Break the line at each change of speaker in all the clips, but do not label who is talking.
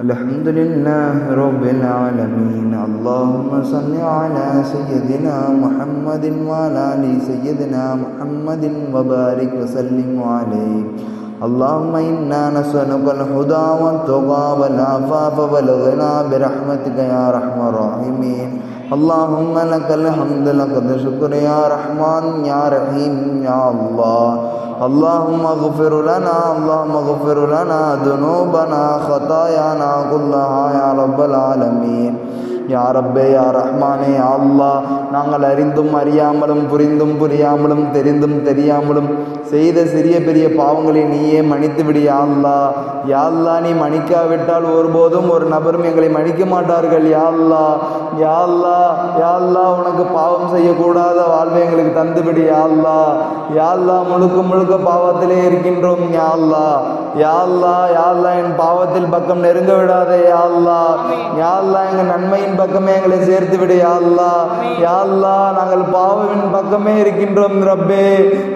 الحمد لله رب العالمين. اللهم صل على سيدنا محمد وعلى آل سيدنا محمد وبارك وسلم عليه. اللهم إنا نسألك الهدى والتقى والعفاف والغنى برحمتك يا أرحم الراحمين. اللهم لك الحمد لك الشكر يا رحمن يا رحيم يا الله. اللهم اغفر لنا اللهم اغفر لنا ذنوبنا خطايانا كلها يا رب العالمين. யா ரப்பே யா ரஹ்மானே அல்லா நாங்கள் அறிந்தும் அறியாமலும் புரிந்தும் புரியாமலும் தெரிந்தும் தெரியாமலும் செய்த சிறிய பெரிய பாவங்களை நீயே மன்னித்து விடு யாழ்லா யாழ்லா நீ மன்னிக்காவிட்டால் ஒருபோதும் ஒரு நபரும் எங்களை மன்னிக்க மாட்டார்கள் யாழ்லா யாழ்லா யாழ்லா உனக்கு பாவம் செய்யக்கூடாத வாழ்வை எங்களுக்கு தந்துவிடு யாழ்லா யாழ்லா முழுக்க முழுக்க பாவத்திலே இருக்கின்றோம் யாழ்லா யாழ்லா யாழ்லா என் பாவத்தில் பக்கம் நெருங்க விடாதே யாழ்லா யாழ்லா எங்கள் நன்மையின் பக்கமே எங்களை சேர்த்து விடு யாழ்லா யாழ்லா நாங்கள் பாவமின் பக்கமே இருக்கின்றோம் ரப்பே.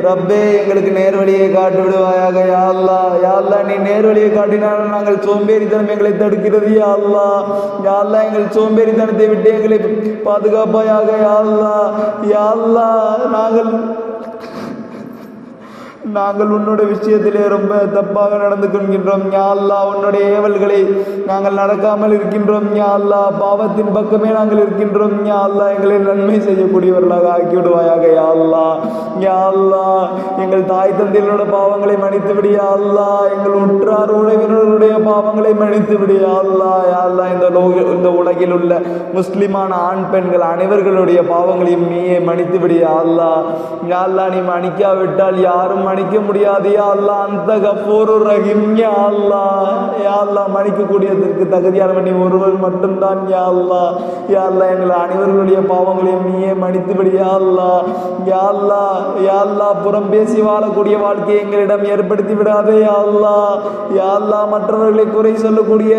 ரப்பே எங்களுக்கு நேர்வழியை காட்டி விடுவாயாக யாழ்லா யாழ்லா நீ நேர்வழியை காட்டினாலும் நாங்கள் சோம்பேறித்தனம் எங்களை தடுக்கிறது யாழ்லா யாழ்லா எங்கள் சோம்பேறித்தனத்தை விட்டு எங்களை பாதுகாப்பாயாக யாழ்லா யாழ்லா நாங்கள் நாங்கள் உன்னுடைய விஷயத்திலே ரொம்ப தப்பாக நடந்து கொள்கின்றோம் யா அல்லா உன்னுடைய ஏவல்களை நாங்கள் நடக்காமல் இருக்கின்றோம் யா பாவத்தின் பக்கமே நாங்கள் இருக்கின்றோம் யா அல்லாஹ் எங்களை நன்மை செய்யக்கூடியவர்களாக ஆக்கிவிடுவாயாக யா அல்லா யா அல்லா எங்கள் தாய் தந்தையினோட பாவங்களை மன்னித்து விடு அல்லாஹ் எங்கள் உற்றார் உறவினர்களுடைய பாவங்களை மன்னித்து விடு யா யா இந்த லோக இந்த உலகில் உள்ள முஸ்லிமான ஆண் பெண்கள் அனைவர்களுடைய பாவங்களையும் நீயே மன்னித்து விடு யா அல்லாஹ் யா அல்லா நீ மன்னிக்காவிட்டால் யாரும் மன்னிக்க முடியாது யா அல்லா அந்த கஃபூரு ரஹிம் யா அல்லாஹ். யா அல்லாஹ் மன்னிக்கக்கூடியதற்கு தகுதியான நீ ஒருவர் மட்டும்தான் யா அல்லா யா அல்லா எங்களை அனைவர்களுடைய பாவங்களையும் நீயே மன்னித்துபடி யா அல்லா யா அல்லா யா அல்லா புறம் பேசி வாழக்கூடிய வாழ்க்கையை எங்களிடம் ஏற்படுத்தி விடாதே யா அல்லா யா அல்லா மற்றவர்களை குறை சொல்லக்கூடிய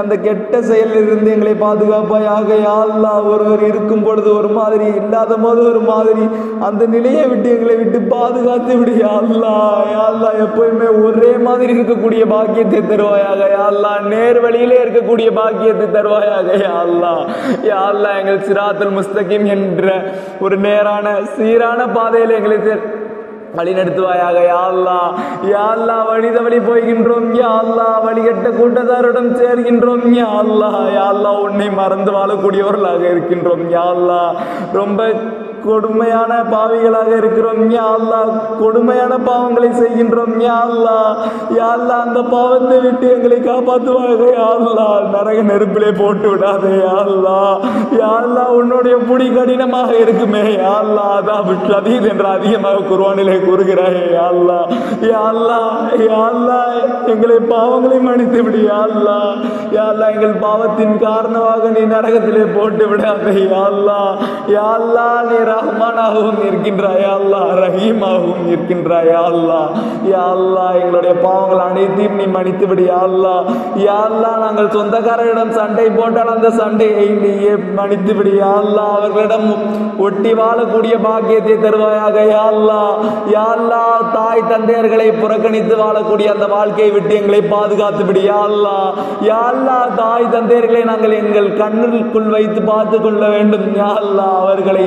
அந்த கெட்ட செயலிலிருந்து எங்களை பாதுகாப்பாயாக யா அல்லா ஒருவர் இருக்கும் பொழுது ஒரு மாதிரி இல்லாத போது ஒரு மாதிரி அந்த நிலையை விட்டு எங்களை விட்டு பாதுகாத்து விடு யா அல்லாஹ் யா எப்பயுமே ஒரே மாதிரி இருக்கக்கூடிய பாக்கியத்தை தருவாயாக யாழ்லா நேர் வழியிலே இருக்கக்கூடிய பாக்கியத்தை தருவாயாக யா அல்லாஹ். எங்கள் சிராத்துல் முஸ்தகிம் என்ற ஒரு நேரான சீரான பாதையில் எங்களை தே- வழி நடத்துவாயாக அல்லாஹ். யா வழி தவறி போகின்றோம் அல்லாஹ். வழிகட்ட கூட்டத்தாருடன் சேர்கின்றோம் யாழ்லா அல்லாஹ் உன்னை மறந்து வாழக்கூடியவர்களாக இருக்கின்றோம் யா அல்லாஹ். ரொம்ப கொடுமையான பாவிகளாக இருக்கிறோம் யா அல்லாஹ் கொடுமையான பாவங்களை செய்கின்றோம் யா யா அந்த பாவத்தை விட்டு எங்களை காப்பாற்றுவாங்க யா அல்லாஹ் நரக நெருப்பிலே போட்டு விடாதே யா அல்லாஹ் யா அல்லா உன்னுடைய புடி கடினமாக இருக்குமே யா அல்லாஹ் அதான் ஷதீத் என்று அதிகமாக குர்ஆனிலே கூறுகிறாயே யா அல்லாஹ் யா அல்லாஹ் யா அல்லாஹ் எங்களை பாவங்களை மன்னித்து விடு யா அல்லாஹ் யா எங்கள் பாவத்தின் காரணமாக நீ நரகத்திலே போட்டு விடாதே யா அல்லாஹ் யா அல்லாஹ் நீ ரஹ்மானாகவும் இருக்கின்றாயா அல்லா அல்லாஹ் ரஹீமாகவும் இருக்கின்றாய் அல்லா அல்லாஹ். யா அல்லாஹ் எங்களுடைய பாவங்கள் அனைத்தையும் நீ மன்னித்து யா அல்லாஹ். யா அல்லாஹ் நாங்கள் சொந்தக்காரரிடம் சண்டை போட்டால் அந்த சண்டையை நீயே மன்னித்து யா அல்லாஹ். அவர்களிடம் ஒட்டி வாழக்கூடிய பாக்கியத்தை தருவாயாக யா அல்லாஹ். யா அல்லா தாய் தந்தையர்களை புறக்கணித்து வாழக்கூடிய அந்த வாழ்க்கையை விட்டு எங்களை பாதுகாத்து விடு யா அல்லாஹ். யா அல்லா தாய் தந்தையர்களை நாங்கள் எங்கள் கண்ணுக்குள் வைத்து பார்த்து கொள்ள வேண்டும். யா அல்லாஹ் அவர்களை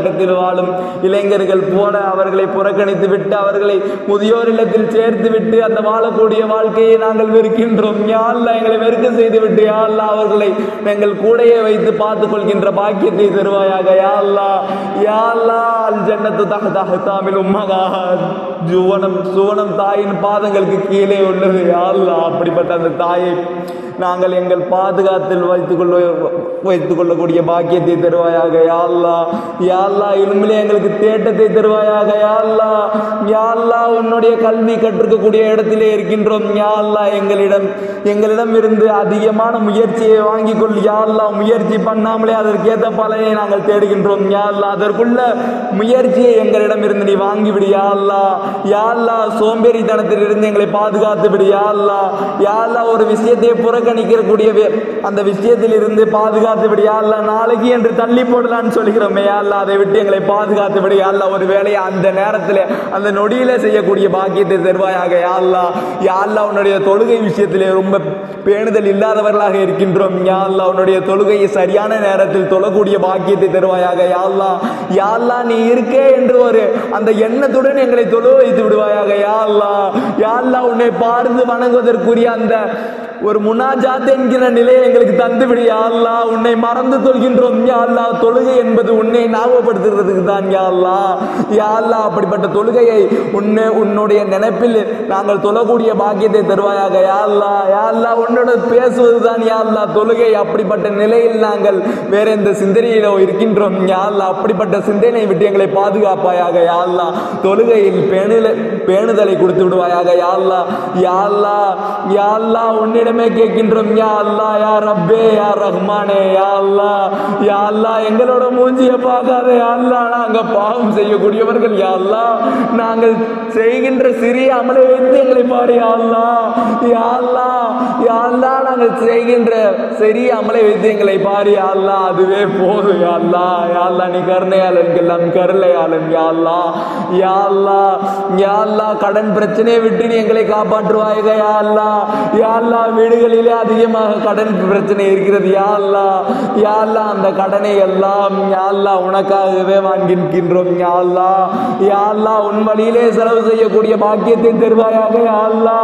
காலகட்டத்தில் வாழும் இளைஞர்கள் போல அவர்களை புறக்கணித்து விட்டு அவர்களை முதியோர் இல்லத்தில் சேர்த்து விட்டு அந்த வாழக்கூடிய வாழ்க்கையை நாங்கள் வெறுக்கின்றோம். யா எங்களை வெறுக்க செய்து விட்டு யா அவர்களை எங்கள் கூடையே வைத்து பார்த்துக் கொள்கின்ற பாக்கியத்தை தருவாயாக. யாழ்லா யாழ்லா அல் ஜன்னத்து தஹ்தஹ தாமில் உம்மகான் ஜுவனம் சுவனம் தாயின் பாதங்களுக்கு கீழே உள்ளது. யா அப்படிப்பட்ட அந்த தாயை நாங்கள் எங்கள் பாதுகாத்தில் வைத்துக் கொள்ள வைத்துக் கொள்ளக்கூடிய பாக்கியத்தை தருவாயாக யாழ்லா யாழ்லா இனிமேலே எங்களுக்கு தேட்டத்தை தருவாயாக. யாழ்லா யாழ்லா உன்னுடைய கல்வி கற்றுக்கக்கூடிய இடத்திலே இருக்கின்றோம். யாழ்லா எங்களிடம் எங்களிடம் இருந்து அதிகமான முயற்சியை வாங்கிக் கொள் யாழ்லா முயற்சி பண்ணாமலே அதற்கேற்ற பலனை நாங்கள் தேடுகின்றோம். யாழ்லா அதற்குள்ள முயற்சியை எங்களிடம் இருந்து நீ வாங்கிவிடு. யாழ்லா யாழ்லா சோம்பேறித்தனத்திலிருந்து எங்களை பாதுகாத்து விடு யாழ்லா யாழ்லா ஒரு விஷயத்தை புறக்கணிக்கிற அந்த விஷயத்திலிருந்து பாதுகாத்து விடு யாழ்லா நாளைக்கு என்று தள்ளி போடலான்னு சொல்லுகிறோமே யாழ்லா அதை விட்டு எங்களை பாதுகாத்து விடு யாழ்லா ஒரு வேலையை அந்த நேரத்தில் அந்த நொடியில செய்யக்கூடிய பாக்கியத்தை தருவாயாக யாழ்லா யாழ்லா உன்னுடைய தொழுகை விஷயத்திலே ரொம்ப பேணுதல் இல்லாதவர்களாக இருக்கின்றோம் யாழ்லா உன்னுடைய தொழுகையை சரியான நேரத்தில் தொழக்கூடிய பாக்கியத்தை தருவாயாக யாழ்லா யாழ்லா நீ இருக்கே என்று ஒரு அந்த எண்ணத்துடன் எங்களை தொழு வைத்து விடுவாயாக யா அல்லா யா அல்லா உன்னை பார்த்து வணங்குவதற்குரிய அந்த ஒரு முனாஜாத் என்கிற நிலையை எங்களுக்கு தந்துவிடு யாழ்லா உன்னை மறந்து தொழுகின்றோம் யாழ்லா தொழுகை என்பது உன்னை ஞாபகப்படுத்துறதுக்கு தான் யாழ்லா யாழ்லா அப்படிப்பட்ட தொழுகையை உன்னை உன்னுடைய நினைப்பில் நாங்கள் தொழக்கூடிய பாக்கியத்தை தருவாயாக. யாழ்லா யாழ்லா உன்னோட பேசுவது தான் யாழ்லா தொழுகை அப்படிப்பட்ட நிலையில் நாங்கள் வேற எந்த சிந்தனையிலோ இருக்கின்றோம் யாழ்லா அப்படிப்பட்ட சிந்தனை விட்டு எங்களை பாதுகாப்பாயாக யாழ்லா தொழுகையில் பேணுதலை பேணுதலை கொடுத்து விடுவாயாக யாழ்லா யாழ்லா யாழ்லா உன்னிட யா கேட்கின்றோம் யா அல்லா யா ரப்பே யா ரஹ்மானே யா அல்லா யா அல்லா எங்களோட மூஞ்சிய பார்க்காத யா அல்லா நாங்கள் பாவம் செய்யக்கூடியவர்கள் யா அல்லா நாங்கள் செய்கின்ற சிறிய அமலை வைத்து எங்களை பாரு யா அல்லா யா அல்லா யா அல்லா நாங்கள் செய்கின்ற சிறிய அமலை வைத்து எங்களை பாரு யா அல்லா அதுவே போதும் யா அல்லா யா அல்லா நீ கருணையாளன் எல்லாம் கருணையாளன் யா அல்லா யா அல்லா யா அல்லா கடன் பிரச்சனையை விட்டு நீ எங்களை காப்பாற்றுவாயாக யா அல்லா யா அல்லா வீடுகளிலே அதிகமாக கடன் பிரச்சனை இருக்கிறது யாழ்லா யாழ்லா அந்த கடனை எல்லாம் யாழ்லா உனக்காகவே வாங்கின்றோம் யா யாழ்லா யா உன் வழியிலே செலவு செய்யக்கூடிய பாக்கியத்தை தருவாயாக யாழ்லா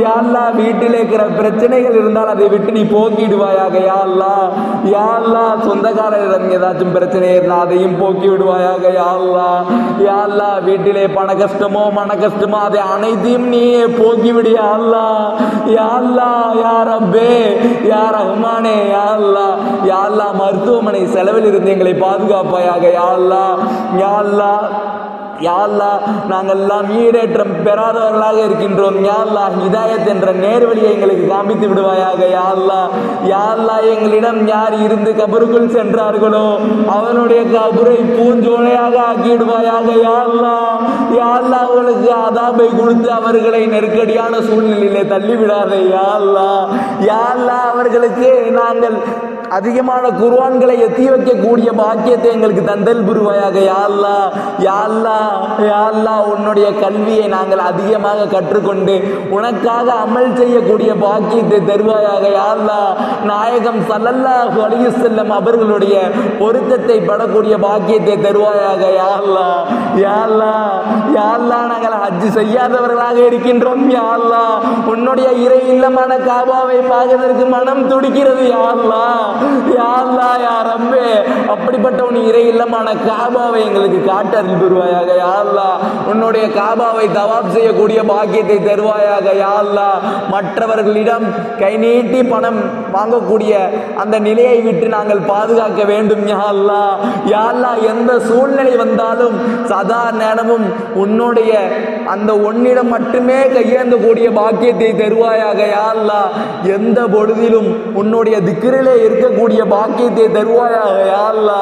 யாழ்லா வீட்டில் இருக்கிற பிரச்சனைகள் இருந்தால் அதை விட்டு நீ போக்கிடுவாயாக யாழ்லா யாழ்லா சொந்தக்காரரிடம் ஏதாச்சும் பிரச்சனை இருந்தால் அதையும் போக்கி விடுவாயாக யா யாழ்லா வீட்டிலே பண கஷ்டமோ மன கஷ்டமோ அதை அனைத்தையும் நீயே போக்கிவிடு யா அல்லா யா அல்லா யா ரப்பே யா ரஹ்மானே யா அல்லா யா அல்லா மருத்துவமனை செலவில் இருந்து எங்களை பாதுகாப்பாயாக யா அல்லா யா அல்லா. யாழ்லா நாங்கள்லாம் நாங்கள் எல்லாம் ஈடேற்றம் பெறாதவர்களாக இருக்கின்றோம். யாழ்லா அல்லா ஹிதாயத் என்ற நேர்வழியை எங்களுக்கு காமித்து விடுவாயாக. யாழ்லா யாழ்லா எங்களிடம் யார் இருந்து கபருக்குள் சென்றார்களோ அவனுடைய கபரை பூஞ்சோலையாக ஆக்கிடுவாயாக யாழ்லா யாழ்லா அவர்களுக்கு அதாபை கொடுத்து அவர்களை நெருக்கடியான சூழ்நிலையிலே தள்ளிவிடாதே. யாழ்லா யாழ்லா அவர்களுக்கு நாங்கள் அதிகமான குர்வான்களை எத்தி வைக்கக்கூடிய பாக்கியத்தை எங்களுக்கு தந்தல் புரிவாயாக. யாழ்லா யாழ்லா யாழ்லா உன்னுடைய கல்வியை நாங்கள் அதிகமாக கற்றுக்கொண்டு உனக்காக அமல் செய்யக்கூடிய பாக்கியத்தை தருவாயாக. யாழ்லா நாயகம் சல்லல்லாஹு அலைஹி செல்லம் அவர்களுடைய பொருத்தத்தை படக்கூடிய பாக்கியத்தை தருவாயாக. யாழ்லா யாழ்லா யாழ்லா நாங்கள் ஹஜ் செய்யாதவர்களாக இருக்கின்றோம். யாழ்லா உன்னுடைய இறை இல்லமான காபாவை பார்க்கறதற்கு மனம் துடிக்கிறது. யாழ்லா யாழ்லா யா அல்லா அப்படிப்பட்ட உன் இறை இல்லமான காபாவை எங்களுக்கு காட்டறிந்து பெறுவாயாக யா உன்னுடைய காபாவை தவாப் செய்யக்கூடிய பாக்கியத்தை தருவாயாக. யாழ்லா மற்றவர்களிடம் கை நீட்டி பணம் வாங்கக்கூடிய அந்த நிலையை விட்டு நாங்கள் பாதுகாக்க வேண்டும். யா யாழ்லா எந்த சூழ்நிலை வந்தாலும் சதா நேரமும் உன்னுடைய அந்த ஒன்னிடம் மட்டுமே கையேந்தக்கூடிய பாக்கியத்தை தருவாயாக யாழ்லா எந்த பொழுதிலும் உன்னுடைய திக்கிரிலே இருக்கக்கூடிய பாக்கியத்தை தருவாயாக யாழ்லா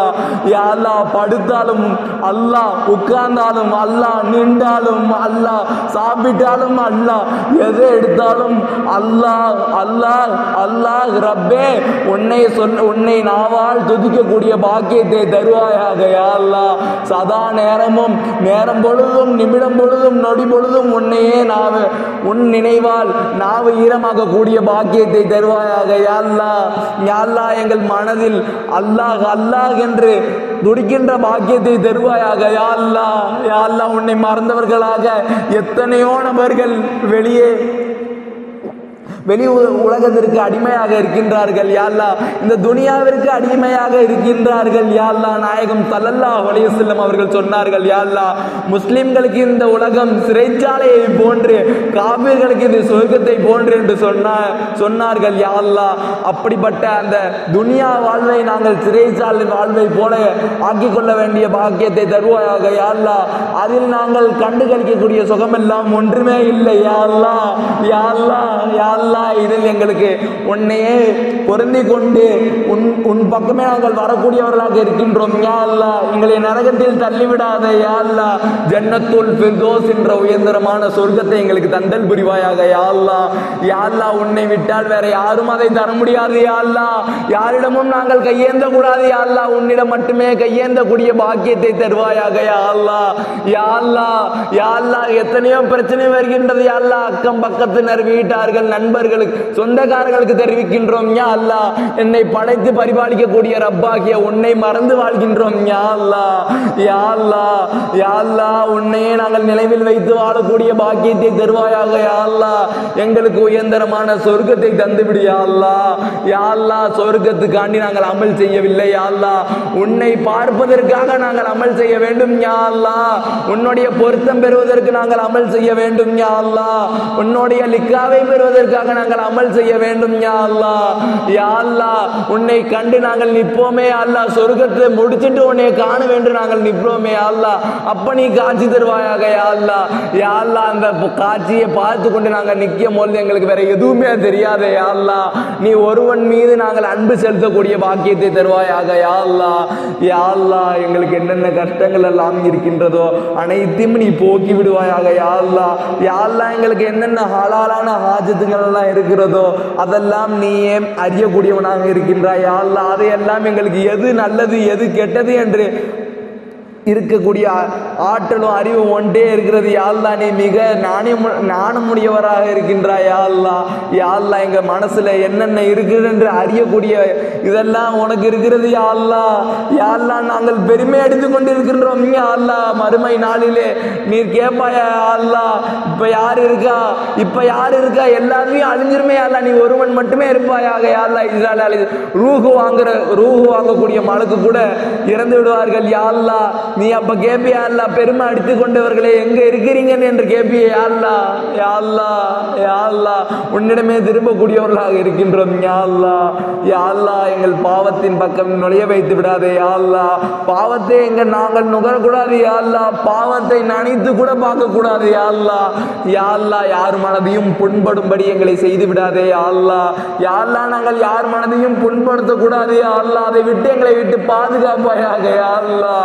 யாழ்லா அல்லா படுத்தாலும் அல்லாஹ் உட்கார்ந்தாலும் அல்லாஹ் நின்றாலும் அல்லாஹ் சாப்பிட்டாலும் அல்லாஹ் எதை எடுத்தாலும் அல்லாஹ் அல்லாஹ் அல்லாஹ் ரப்பே உன்னை சொல் உன்னை நாவால் துதிக்கக்கூடிய பாக்கியத்தை தருவாயாக யாழ்லா சதா நேரமும் நேரம் பொழுதும் நிமிடம் பொழுதும் நொடி பொழுதும் உன்னையே நாவு உன் நினைவால் நாவு ஈரமாக கூடிய பாக்கியத்தை தருவாயாக. யா அல்லாஹ் யா எங்கள் மனதில் அல்லாஹ் அல்லாஹ் என்று துடிக்கின்ற பாக்கியத்தை தருவாயாக. யா அல்லாஹ் யா உன்னை மறந்தவர்களாக எத்தனையோ நபர்கள் வெளியே வெளி உ- உலகத்திற்கு அடிமையாக இருக்கின்றார்கள் யாழ்லா இந்த துனியாவிற்கு அடிமையாக இருக்கின்றார்கள் யாழ்லா நாயகம் சல்லல்லாஹு வலிய வஸல்லம் அவர்கள் சொன்னார்கள் யாழ்லா முஸ்லிம்களுக்கு இந்த உலகம் சிறைச்சாலையை போன்று காபிர்களுக்கு இது சொர்க்கத்தை போன்று என்று சொன்ன சொன்னார்கள் யாழ்லா அப்படிப்பட்ட அந்த துனியா வாழ்வை நாங்கள் சிறைச்சாலை வாழ்வை போல ஆக்கிக் கொள்ள வேண்டிய பாக்கியத்தை தருவாயாக யாழ்லா அதில் நாங்கள் கண்டு கழிக்கக்கூடிய சுகமெல்லாம் ஒன்றுமே இல்லை யாழ்லா யாழ்லா யாழ்லா அல்லாஹ் இதில் எங்களுக்கு உன்னையே பொருந்தி கொண்டு உன் உன் பக்கமே நாங்கள் வரக்கூடியவர்களாக இருக்கின்றோம். யா அல்லாஹ் எங்களை நரகத்தில் தள்ளிவிடாத யா அல்லாஹ். ஜன்னத்துல் ஃபிர்தோஸ் என்ற உயர்ந்தரமான சொர்க்கத்தை எங்களுக்கு தந்தல் புரிவாயாக யா அல்லாஹ். யா அல்லாஹ் உன்னை விட்டால் வேற யாரும் அதை தர முடியாது யா அல்லாஹ். யாரிடமும் நாங்கள் கையேந்த கூடாது யா அல்லாஹ். உன்னிடம் மட்டுமே கையேந்தக்கூடிய பாக்கியத்தை தருவாயாக யா அல்லாஹ். யா அல்லாஹ் யா அல்லாஹ் எத்தனையோ பிரச்சனை வருகின்றது யா அல்லாஹ். அக்கம் பக்கத்தினர் வீட்டார்கள் நண்பர்கள் அவர்களுக்கு சொந்தக்காரர்களுக்கு தெரிவிக்கின்றோம் யா அல்லா. என்னை படைத்து பரிபாலிக்கக்கூடிய ரப்பாகிய உன்னை மறந்து வாழ்கின்றோம் யா அல்லா. யா அல்லா. யா அல்லா உன்னையே நாங்கள் நினைவில் வைத்து வாழக்கூடிய பாக்கியத்தை தருவாயாக யா அல்லா. எங்களுக்கு உயர்ந்தரமான சொர்க்கத்தை தந்துவிடு யா அல்லா. யா அல்லா சொர்க்கத்துக்காண்டி நாங்கள் அமல் செய்யவில்லை யா அல்லா. உன்னை பார்ப்பதற்காக நாங்கள் அமல் செய்ய வேண்டும் யா அல்லா. உன்னுடைய பொருத்தம் பெறுவதற்கு நாங்கள் அமல் செய்ய வேண்டும் யா அல்லா. உன்னுடைய லிக்காவை பெறுவதற்காக நாங்கள் அமல் செய்ய வேண்டும் யா அல்லா. யா அல்லா உன்னை கண்டு நாங்கள் நிற்போமே அல்லா. சொர்க்கத்தை முடிச்சிட்டு உன்னை காண வேண்டும் நாங்கள் நிற்போமே அல்லா. அப்ப நீ காட்சி தருவாயாக யா அல்லா. யா அல்லா அந்த காட்சியை பார்த்து கொண்டு நாங்கள் நிற்கும் போது எங்களுக்கு வேற எதுவுமே தெரியாதே யா அல்லா. நீ ஒருவன் மீது நாங்கள் அன்பு செலுத்தக்கூடிய பாக்கியத்தை தருவாயாக யா அல்லா. யா அல்லா எங்களுக்கு என்னென்ன கஷ்டங்கள் எல்லாம் இருக்கின்றதோ அனைத்தையும் நீ போக்கி விடுவாயாக யா அல்லா. யா அல்லா எங்களுக்கு என்னென்ன ஹலாலான ஹாஜத்துகள் எல்லாம் இருக்கிறதோ அதெல்லாம் நீயே அறியக்கூடியவனாக இருக்கின்றாய். அல்ல அதையெல்லாம் எங்களுக்கு எது நல்லது எது கெட்டது என்று இருக்கக்கூடிய ஆற்றலும் அறிவும் ஒன்றே இருக்கிறது. யாழ்லா நீ மிக நாணயம் நாணமுடையவராக இருக்கின்றாய். யாழ்லா யாழ்லா எங்கள் மனசில் என்னென்ன இருக்குது என்று அறியக்கூடிய இதெல்லாம் உனக்கு இருக்கிறது யாழ்லா யாழ்லா நாங்கள் பெருமை அடித்து கொண்டு இருக்கின்றோம் யாழ்லா மறுமை நாளிலே நீர் கேட்பாயா யாழ்லா இப்போ யார் இருக்கா? இப்போ யார் இருக்கா? எல்லாருமே அழிஞ்சிருமே யாழ்லா நீ ஒருவன் மட்டுமே இருப்பாயாக யாழ்லா இதனால் அழி ரூஹு வாங்குற ரூஹு வாங்கக்கூடிய மலக்கு கூட இறந்து விடுவார்கள் யாழ்லா நீ அப்ப கேப்பியா அல்லா பெருமை அடித்து கொண்டவர்களே எங்க இருக்கிறீங்கன்னு என்று கேப்பிய யாழ்லா யாழ்லா யாழ்லா உன்னிடமே திரும்பக்கூடியவர்களாக இருக்கின்றோம் யாழ்லா யாழ்லா எங்கள் பாவத்தின் பக்கம் நுழைய வைத்து விடாதே யாழ்லா பாவத்தை எங்க நாங்கள் நுகரக்கூடாது யாழ்லா பாவத்தை நனைத்து கூட பார்க்க கூடாது யாழ்லா யாழ்லா யார் மனதையும் புண்படும்படி எங்களை செய்து விடாதே யாழ்லா யாழ்லா நாங்கள் யார் மனதையும் புண்படுத்தக்கூடாது யாழ்லா அதை விட்டு எங்களை விட்டு பாதுகாப்பாயாக யாழ்லா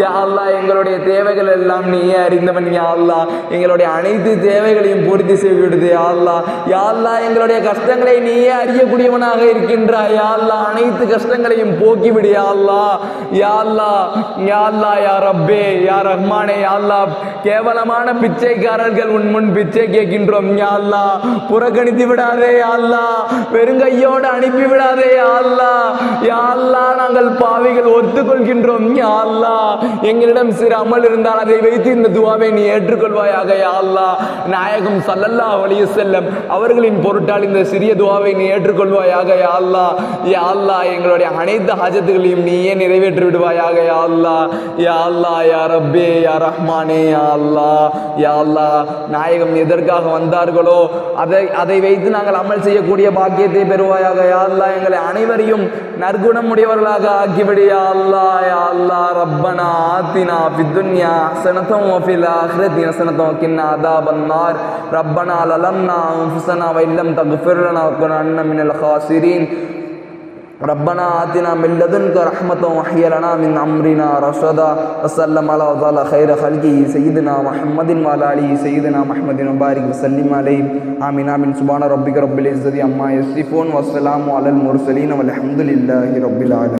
யா அல்லாஹ் எங்களுடைய தேவைகள் எல்லாம் நீயே அறிந்தவன் யா அல்லா எங்களுடைய அனைத்து தேவைகளையும் பூர்த்தி செய்விடுது யா அல்லாஹ். யா அல்லாஹ் எங்களுடைய கஷ்டங்களை நீயே அறியக்கூடியவனாக இருக்கின்றாய் யா அல்லாஹ். அனைத்து கஷ்டங்களையும் போக்கிவிடு யா அல்லாஹ். யா அல்லாஹ் யா அல்லாஹ் யா ரப்பே யா ரஹ்மானே யா கேவலமான பிச்சைக்காரர்கள் உன் முன் பிச்சை கேட்கின்றோம் யா அல்லாஹ். புறக்கணித்து விடாதே யா அல்லாஹ். வெறுங்கையோடு அனுப்பி விடாதே யா அல்லாஹ். யா அல்லாஹ் நாங்கள் பாவிகள் ஒத்துக்கொள்கின்றோம் யா அல்லாஹ். எங்களிடம் சிறு அமல் இருந்தால் அதை வைத்து இந்த துவாவை நீ ஏற்றுக்கொள்வாயாக யா நாயகம் சல்லல்லா வலிய செல்லம் அவர்களின் பொருட்டால் இந்த சிறிய துவாவை நீ ஏற்றுக்கொள்வாயாக யா யா அல்லா எங்களுடைய அனைத்து ஹாஜத்துகளையும் நீயே நிறைவேற்றி விடுவாயாக யா அல்லா யா அல்லா யா ரப்பே யா ரஹ்மானே யா அல்லா யா அல்லா நாயகம் எதற்காக வந்தார்களோ அதை அதை வைத்து நாங்கள் அமல் செய்யக்கூடிய பாக்கியத்தை பெறுவாயாக யா எங்களை அனைவரையும் நற்குணமுடையவர்களாக ஆக்கிவிடு யா அல்லா யா அல்லா ரப்பனா آتنا في الدنيا حسنة وفي الآخرة حسنة وكنا عذاب النار. ربنا للمنا أنفسنا وإن لم تغفر لنا وكنا من الخاسرين. ربنا آتنا من لدنك رحمة وحي لنا من أمرنا رشدا. وسلم على وضال خير خلقه سيدنا محمد وعلى آله سيدنا محمد وبارك وسلم عليه. آمين آمين. سبحان ربك رب العزة أما يصفون. والسلام على المرسلين والحمد لله رب العالمين.